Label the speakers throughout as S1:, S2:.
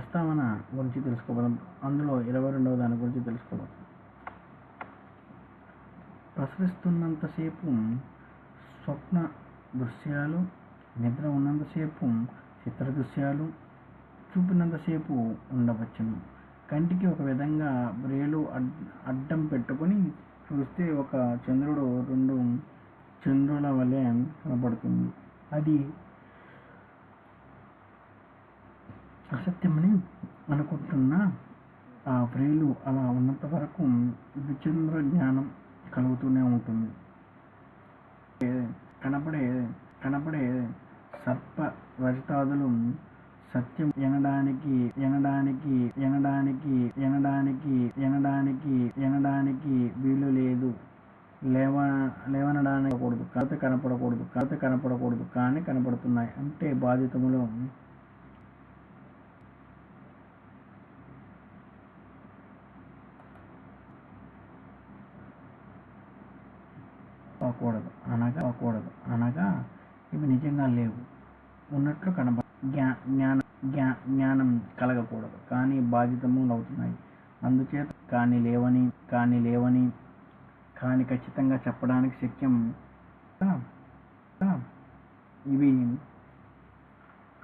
S1: ప్రస్తావన గురించి తెలుసుకోబోదాం. అందులో ఇరవై రెండవ దాని గురించి తెలుసుకోబోదాం. ప్రసరిస్తున్నంతసేపు స్వప్న దృశ్యాలు నిద్ర ఉన్నంతసేపు చిత్ర దృశ్యాలు చూపినంతసేపు ఉండవచ్చును. కంటికి ఒక విధంగా బ్రేలు అడ్ అడ్డం పెట్టుకొని చూస్తే ఒక చంద్రుడు రెండు చంద్రుల వలె కనబడుతుంది. అది అసత్యమని అనుకుంటున్న ఆ వ్రేలు అలా ఉన్నంత వరకు విచంద్ర జ్ఞానం కలుగుతూనే ఉంటుంది. కనపడే కనపడే సర్ప రజితాదులు సత్యం ఎనడానికి ఎనడానికి ఎనడానికి ఎనడానికి ఎనడానికి ఎనడానికి వీలు లేదు. లేవ లేవనడానికి కూడదు కలత కనపడకూడదు కలత కనపడకూడదు కానీ కనపడుతున్నాయి. అంటే బాధితములు పోకూడదు అనగా అవ్వకూడదు అనగా ఇవి నిజంగా లేవు. ఉన్నట్లు కనబ జ్ఞా జ్ఞాన జ్ఞానం కలగకూడదు. కానీ బాధితములు అవుతున్నాయి. అందుచేత కానీ లేవని కానీ లేవని కానీ ఖచ్చితంగా చెప్పడానికి శక్యం ఇవి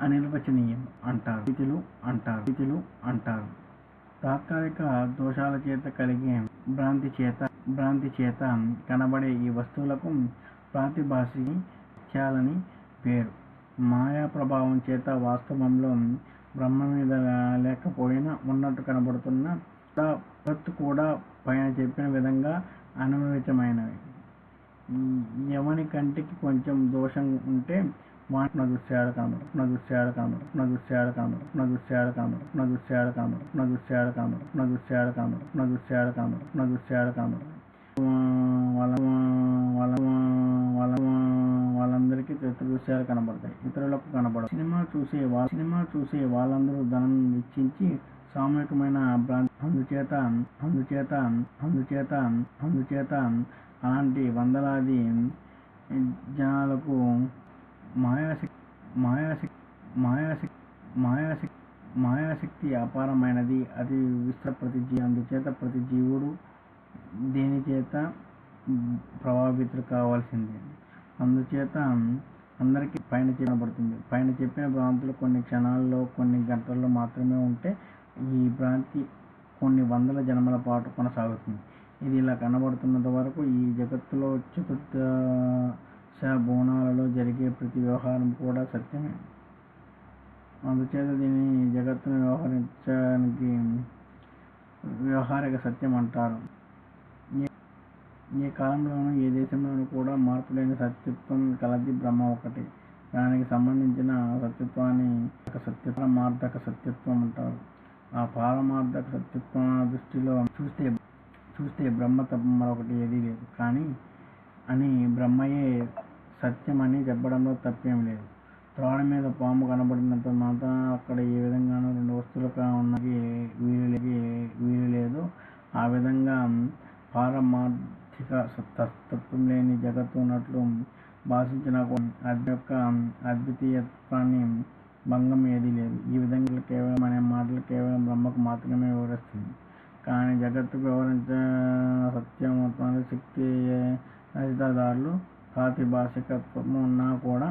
S1: అనిర్వచనీయం అంటారు. స్థితులు అంటారు. స్థితులు అంటారు. తాత్కాలిక దోషాల చేత కలిగే భ్రాంతి చేత భ్రాంతి చేత కనబడే ఈ వస్తువులకు ప్రాతిభాషి చేయాలని పేరు. మాయా ప్రభావం చేత వాస్తవంలో బ్రహ్మ మీద లేకపోయినా ఉన్నట్టు కనబడుతున్న జగత్తు కూడా పైన చెప్పిన విధంగా అనుభవితమైనవి ఎవని కంటికి కొంచెం దోషం ఉంటే వాటిన దృశ్యాలు కామడు నా దృశ్యాలు కామడు నా దృశ్యాలు కామడు నా దృశ్యాలు కామడు నా దృశ్యాలు కామడు నా దృశ్యాలు కామడు నా దృశ్యాలు కామడు నా దృశ్యాలు నా దృశ్యాలు వాళ్ళ వాళ్ళ వాళ్ళ వాళ్ళందరికీ ఇతర దృశ్యాలు కనబడతాయి. ఇతరులకు కనబడదు సినిమా చూసే వాళ్ళ సినిమా చూసే వాళ్ళందరూ ధనం వెచ్చించి సామూహికమైన భ్రాంతి అందుచేత అందుచేత అందుచేత అందుచేత అలాంటి వందలాది జనాలకు మాయాశక్తి మాయాశక్తి మాయాశక్తి మాయాశక్తి మాయాశక్తి అపారమైనది అది విశ్వ ప్రతి జీ అందుచేత ప్రతి జీవుడు దేని చేత ప్రభావితులు కావాల్సిందే. అందుచేత అందరికీ పైన చెప్పబడుతుంది. పైన చెప్పిన భ్రాంతులు కొన్ని క్షణాల్లో కొన్ని గంటల్లో మాత్రమే ఉంటే ఈ భ్రాంతి కొన్ని వందల జన్మల పాటు కొనసాగుతుంది. ఇది ఇలా కనబడుతున్నంత వరకు ఈ జగత్తులో చతుర్థ బోనాలలో జరిగే ప్రతి వ్యవహారం కూడా సత్యమే. అందుచేత దీనిని జగత్తును వ్యవహరించడానికి వ్యవహారిక సత్యం అంటారు. ఏ కాలంలోనూ ఏ దేశంలోనూ కూడా మార్పు లేని సత్యత్వం కలది బ్రహ్మ ఒకటి. దానికి సంబంధించిన సత్యత్వాన్ని ఒక సత్య సత్యత్వం అంటారు. ఆ పారమార్థక సత్యత్వం దృష్టిలో చూస్తే చూస్తే బ్రహ్మ తప్ప మరొకటి ఏదీ లేదు. కానీ అని బ్రహ్మయే సత్యం అని చెప్పడంలో తప్పేం లేదు. త్రాడు మీద పాము కనబడినంత మాత్రం అక్కడ ఏ విధంగానూ రెండు వస్తువులుగా ఉన్నది వీలు వీలు లేదు. ఆ విధంగా పారమార్థిక తత్వం లేని జగత్తు ఉన్నట్లు భాషించిన అది యొక్క అద్వితీయత్వాన్ని భంగం ఏదీ లేదు. ఈ విధంగా కేవలం అనే మాటలు కేవలం బ్రహ్మకు మాత్రమే వివరిస్తుంది. కానీ జగత్తుకు వివరించ సత్యం శక్తి రచితదారులు పారిభాషికత్వమున్నా కూడా